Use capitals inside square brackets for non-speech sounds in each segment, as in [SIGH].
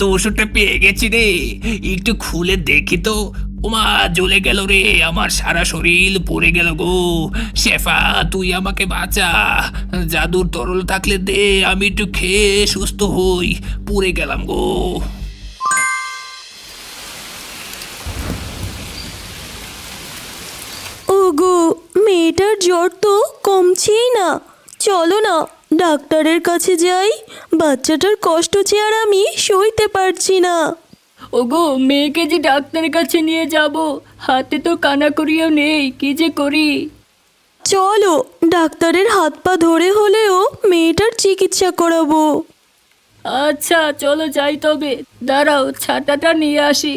তো ওষুধটা পেয়ে গেছি রে। একটু খুলে দেখি তো। ওমা জ্বলে গেল রে। আমার সারা শরীর পড়ে গেল গো। শেফা, তুই আমাকে বাঁচা। জাদুর তরল থাকলে দে, আমি একটু খেয়ে সুস্থ হই। পুড়ে গেলাম গো। মেয়েটার জ্বর তো কমছেই না। চলো না। ডাক্তারের কাছে যাই বাচ্চাটার কষ্ট যে আর আমি সইতে পারছি না। ওগো মেয়েকে যে ডাক্তারের কাছে নিয়ে যাব হাতে তো কানা করিও নেই কি যে করি? চলো ডাক্তারের হাত পা ধরে হলেও মেয়েটার চিকিৎসা করাবো। আচ্ছা চলো যাই তবে। দাঁড়াও ছাতাটা নিয়ে আসি।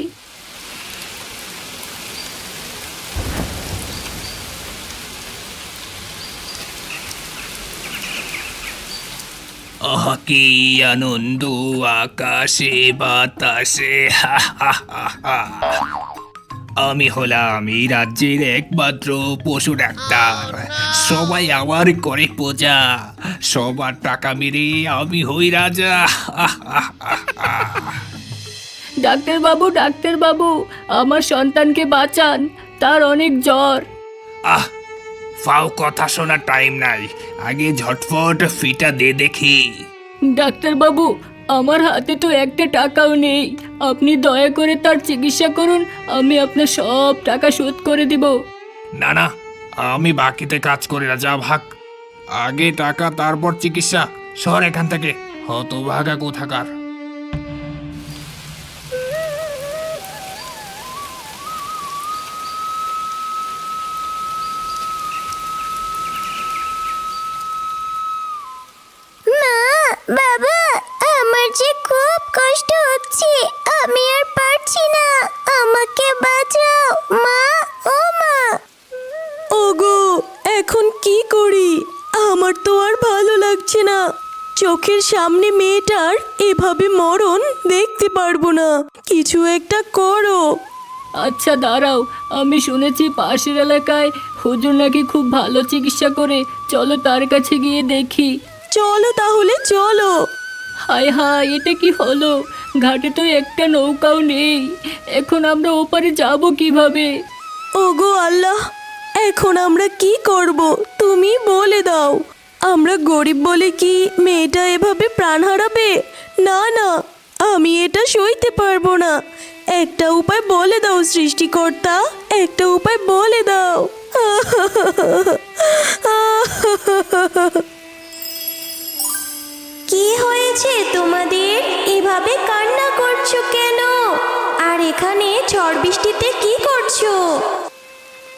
আহ কি আনন্দ আকাশে বাতাসে হা হা হা হা। আমি হলাম এই রাজ্যের একমাত্র পশু ডাক্তার। সবাই আমার করে পূজা সবার টাকা মেরে আমি হই রাজা। ডাক্তার বাবু ডাক্তার বাবু আমার সন্তানকে বাঁচান। তার অনেক জ্বর। আহ ফাও কথা শোনার টাইম নাই। আগে ঝটফট ফিটা দে দেখি। ডাক্তার বাবু আমার হাতে তো একটা টাকাও নেই। আপনি দয়া করে তার চিকিৎসা করুন আমি আপনার সব টাকা শোধ করে দিব। না না আমি বাকিতে কাজ করি না যা ভাগ। আগে টাকা তারপর চিকিৎসা। সর এখান থেকে। হতভাগা কোথাকার। বাবা আমার যে খুব কষ্ট হচ্ছে আমি আর পারছি না। আমাকে বাঁচাও মা ও মা। ওগো এখন কি করি? আমার তো আর ভালো লাগছে না। চোখের সামনে মেয়েটার এভাবে মরণ দেখতে পারব না। কিছু একটা করো। আচ্ছা দাঁড়াও। আমি শুনেছি পাশের এলাকায় হুজুর নাকি খুব ভালো চিকিৎসা করে। চলো তার কাছে গিয়ে দেখি। চলো তাহলে চলো। হায় হায় এটা কি হলো? ঘাটে তো একটা নৌকাও নেই। এখন আমরা ওপারে যাব কীভাবে? ওগো আল্লাহ এখন আমরা কি করব? তুমি বলে দাও। আমরা গরিব বলে কি মেয়েটা এভাবে প্রাণ হারাবে? না না আমি এটা সইতে পারব না। একটা উপায় বলে দাও সৃষ্টিকর্তা একটা উপায় বলে দাও। [LAUGHS] কি হয়েছে তোমাদের? এভাবে কান্না করছ কেন? আর এখানে ঝড় বৃষ্টিতে কি করছ?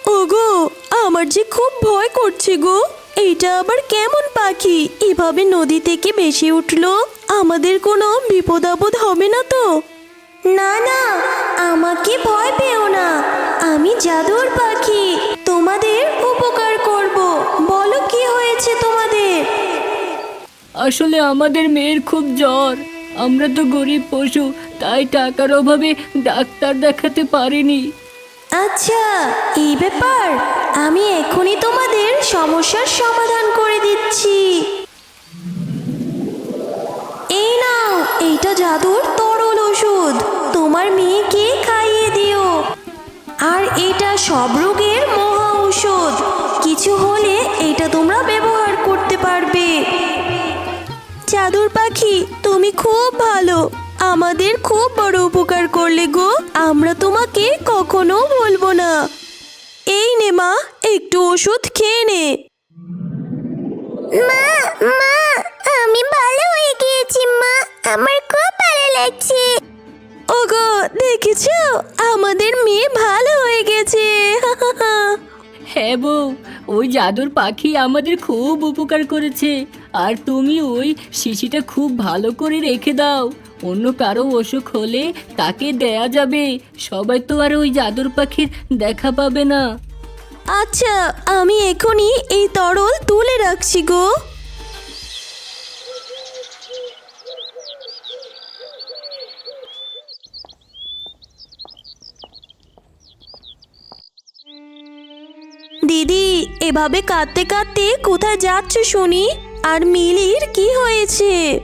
ওগো আমার যে খুব ভয় করছে গো। এইটা আবার কেমন পাখি? এভাবে নদী থেকে বেশি উঠল? আমাদের কোনো বিপদ আপদ হবে না তো? না না আমাকে ভয় পেও না। আমি জাদুর পাখি। তোমাদের উপকার করব। বলো কি হয়েছে তোমাদের? আসলে আমাদের মেয়ের খুব জ্বর। আমরা তো গরিব পশু, তাই টাকার অভাবে ডাক্তার দেখাতে পারিনি। আচ্ছা এই ব্যাপার, আমি এখনই তোমাদের সমস্যার সমাধান করে দিচ্ছি। এই নাও, এইটা জাদুর তরল ওষুধ। তোমার মেয়েকে খাইয়ে দিও। আর এটা সব রোগের মহা ঔষধ কিছু হলে এটা তোমরা ব্যবহার চাদর পাখি তুমি খুব ভালো। আমাদের খুব বড় উপকার করলে গো আমরা তোমাকে কখনো বলব না। এই নে মা একটু ওষুধ খেয়ে নে। মা মা আমি ভালো হয়ে গিয়েছি মা আমার খুব ভালো লাগছে। ওগো দেখেছ? আমাদের মেয়ে ভালো হয়ে গেছে। [LAUGHS] হ্যাঁ বউ, ওই জাদুর পাখি আমাদের খুব উপকার করেছে। আর তুমি ওই শিশিটা খুব ভালো করে রেখে দাও। অন্য কারও অসুখ হলে তাকে দেয়া যাবে। সবাই তো আর ওই জাদুর পাখির দেখা পাবে না। আচ্ছা আমি এখনই এই তরল তুলে রাখছি গো। দিদি এভাবে কাঁদতে কাঁদতে কোথায় যাচ্ছ শুনি? আর মিলির কি হয়েছে?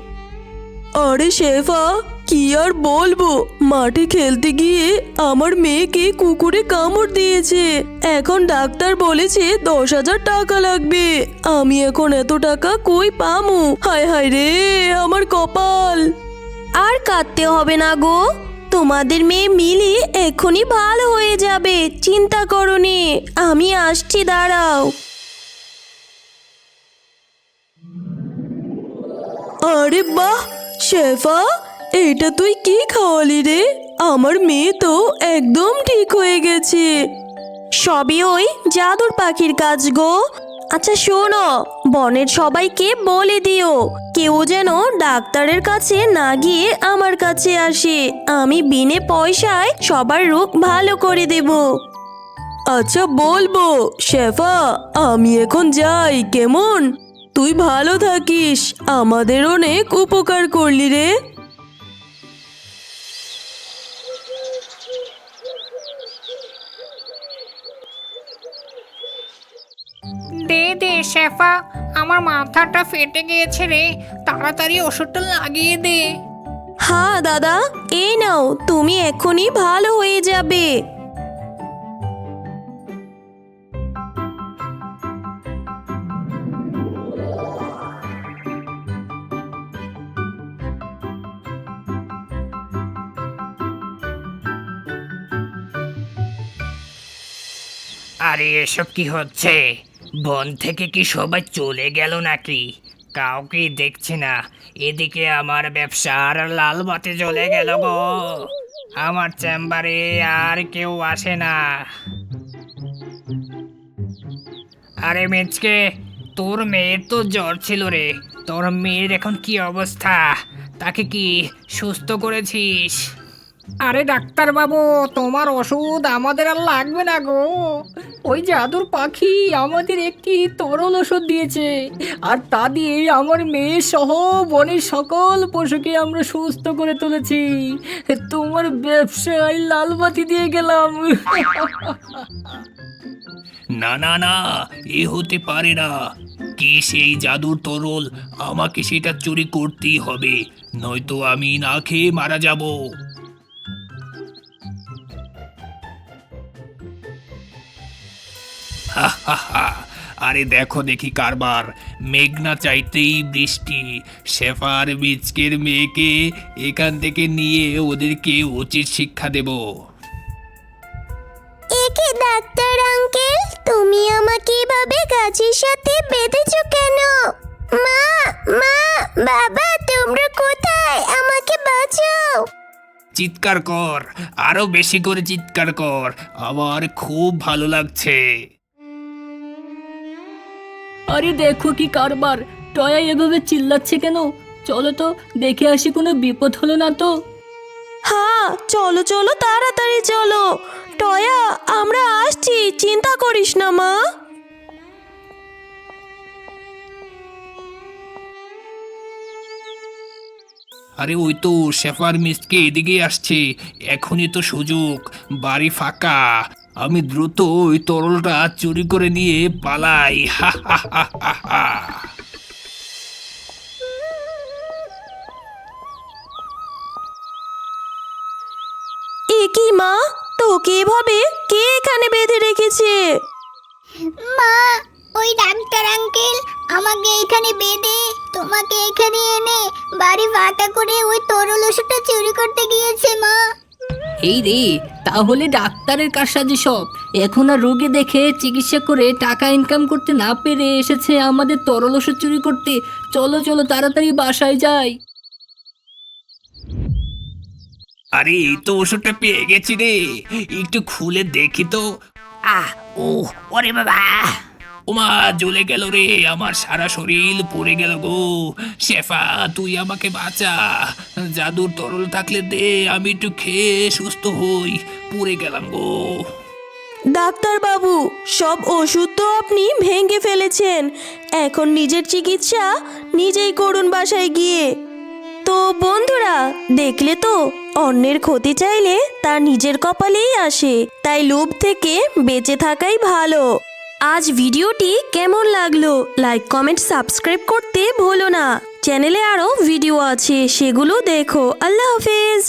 আরে শেফা কি আর বলব? মাঠে খেলতে গিয়ে আমার মেয়েকে কুকুরে কামড় দিয়েছে। এখন ডাক্তার বলেছে দশ হাজার টাকা লাগবে। আমি এখন এত টাকা কই পামু? হায় হায় রে আমার কপাল। আর কাঁদতে হবে না গো। তোমাদের মেয়ে মিলি এক্ষুনি ভালো হয়ে যাবে, চিন্তা করনি। আমি আসছি, দাঁড়াও। আরে বাহ, শেফা, এটা তুই কি খাওয়ালি রে? আমার মেয়ে তো একদম ঠিক হয়ে গেছে। সবই ওই জাদুর পাখির কাজ গো। আচ্ছা শোনো বনের সবাইকে বলে দিও। কেউ যেন ডাক্তারের কাছে না গিয়ে আমার কাছে আসে। আমি বিনে পয়সায় সবার রোগ ভালো করে দেব। আচ্ছা বলব, শেফা, আমি এখন যাই, কেমন? তুই ভালো থাকিস, আমাদের অনেক উপকার করলি রে। দে দে, শেফা। আমার মাথাটা ফেটে গিয়েছে রে। তাড়াতাড়ি ওষুধটা লাগিয়ে দে। হ্যাঁ দাদা। এই নাও, তুমি এখনই ভালো হয়ে যাবে। আরে, এসব কি হচ্ছে? বন থেকে কি সবাই চলে গেল নাকি? কাউকে দেখছি না। এদিকে আমার ব্যবসার লাল বাতি চলে গেল গো। আমার চেম্বারে আর কেউ আসে না। আরে, মেচকে, তোর মেয়ের তো জ্বর ছিল রে। তোর মেয়ের এখন কি অবস্থা? তাকে কি সুস্থ করেছিস? আরে ডাক্তার বাবু তোমার ওষুধ আমাদের আর লাগবে না গো। ওই জাদুর পাখি আমাদের একটি তরল ওষুধ দিয়েছে, আর তা দিয়ে আমার মেয়ে সহ বনের সকল পশুকে আমরা সুস্থ করে তুলেছি। তোমার ব্যবসায় লালবাতি দিয়ে গেলাম। না না না, এ হতে পারে না। কি সেই জাদুর তরল? আমাকে সেটা চুরি করতেই হবে, নয়তো আমি না খেয়ে মারা যাব। [LAUGHS] আরে দেখো দেখি কারবার। মেঘনা চাইতেই বৃষ্টি। শেফার বিচকের মেয়েকে এখান থেকে নিয়ে ওদেরকে উচিত শিক্ষা দেবো। একে ডাক্তার আঙ্কেল তুমি আমাকে এভাবে গাছের সাথে বেঁধেছো কেন? মা মা বাবা তোমরা কোথায়? আমাকে বাঁচাও। চিৎকার কর আরও বেশি করে চিৎকার কর। আমার খুব ভালো লাগছে। আরে দেখো কি কারবার টয়া এভাবে চিল্লাচ্ছে কেন? চলো তো দেখে আসি কোনো বিপদ হলো না তো। হ্যাঁ চলো চলো তাড়াতাড়ি চলো। টয়া আমরা আসছি চিন্তা করিস না মা। আরে ওই তো শেফার মিসকে এদিকে আসছে এখনই তো সুযোগ বাড়ি ফাঁকা। আমি দ্রুত ওই তরলটা চুরি করে নিয়ে পালাই। হা হা হা হা হা। কি মা? তোকে এভাবে কে এখানে বেঁধে রেখেছে? মা ওই ডাক্তার আঙ্কেল আমাকে এখানে বেঁধে তোমাকে এখানে এনে বাড়ি ফাঁকা করে ওই তরল ওষুধটা চুরি করতে গিয়েছে মা। এই রে তাহলে ডাক্তারের কারসাজি সব। এখন আর রোগী দেখে চিকিৎসা করে টাকা ইনকাম করতে না পেরে এসেছে আমাদের তরল ওষুধ চুরি করতে। চলো চলো তাড়াতাড়ি বাসায় যাই। আরে এই তো ওষুধটা পেয়ে গেছি রে। একটু খুলে দেখি তো। আহ ও ওরে বাবা। ওমা জ্বলে গেল রে, আমার সারা শরীর পড়ে গেল গো। শেফা, তুই আমাকে বাঁচা। জাদুর তরল থাকলে দে, আমি একটু খেয়ে সুস্থ হই। পড়ে গেলাম গো। ডাক্তার বাবু, সব ওষুধ তো আপনি ভেঙে ফেলেছেন। এখন নিজের চিকিৎসা নিজেই করুন বাসায় গিয়ে। তো বন্ধুরা, দেখলে তো, অন্যের ক্ষতি চাইলে তা নিজের কপালেই আসে। তাই লোভ থেকে বেঁচে থাকাই ভালো। আজ ভিডিওটি কেমন লাগল লাইক কমেন্ট সাবস্ক্রাইব করতে ভুলো না। চ্যানেলে আরও ভিডিও আছে, সেগুলো দেখো। আল্লাহ হাফেজ।